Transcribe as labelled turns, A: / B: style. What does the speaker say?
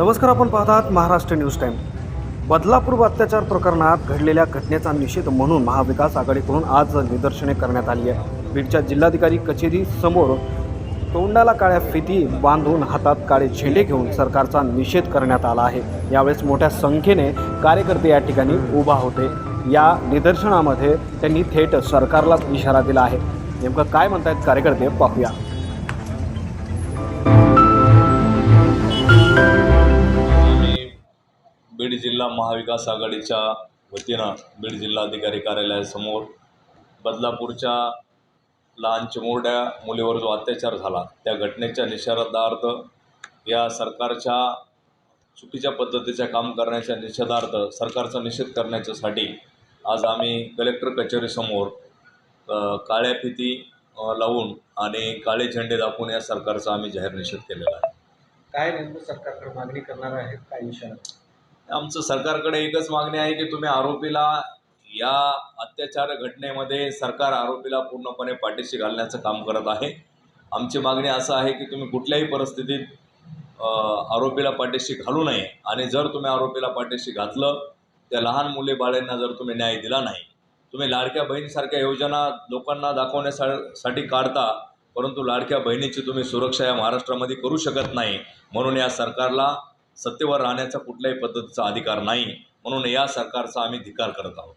A: नमस्कार आपण पाहतात महाराष्ट्र न्यूज टाईम बदलापूर अत्याचार प्रकरणात घडलेल्या घटनेचा निषेध म्हणून महाविकास आघाडीकडून आज निदर्शने करण्यात आली आहे. बीडच्या जिल्हाधिकारी कचेरी समोर तोंडाला काळ्या फिती बांधून हातात काळे झेंडे घेऊन सरकारचा निषेध करण्यात आला आहे. यावेळेस मोठ्या संख्येने कार्यकर्ते या ठिकाणी उभा होते. या निदर्शनामध्ये त्यांनी थेट सरकारलाच इशारा दिला आहे. नेमकं काय म्हणतायत कार्यकर्ते पाहूया.
B: बीड जिल्हा महाविकास आघाडीच्या वतीनं बीड जिल्हाधिकारी कार्यालयासमोर बदलापूरच्या लहान चिमुरड्या मुलीवर जो अत्याचार झाला त्या घटनेच्या निषेधार्थ या सरकारच्या चुकीच्या पद्धतीच्या काम करण्याच्या निषेधार्थ सरकारचा निषेध करण्याच्यासाठी आज आम्ही कलेक्टर कचेरीसमोर काळ्या फिती लावून आणि काळे झेंडे दाखवून या सरकारचा आम्ही जाहीर निषेध केलेला आहे.
C: काय नेमकं सरकारकडे मागणी करणार आहेत? काय इशारा?
B: आमचं सरकारकडे एकच मागणी आहे की तुम्ही आरोपीला या अत्याचार घटनेमध्ये सरकार आरोपीला पूर्णपणे पाठीशी घालण्याचं काम करत आहे. आमची मागणी असं आहे की तुम्ही कुठल्याही परिस्थितीत आरोपीला पाठीशी घालू नये आणि जर तुम्ही आरोपीला पाठीशी घातलं त्या लहान मुले बाळांना जर तुम्ही न्याय दिला नाही तुम्ही लाडक्या बहिणीसारख्या योजना लोकांना दाखवण्यासाठी काढता परंतु लाडक्या बहिणीची तुम्ही सुरक्षा या महाराष्ट्रामध्ये करू शकत नाही म्हणून या सरकारला सत्तेवर राहण्याचा कुठल्याही पद्धतीचा अधिकार नाही. म्हणून या सरकारचा आम्ही धिकार करत आहोत.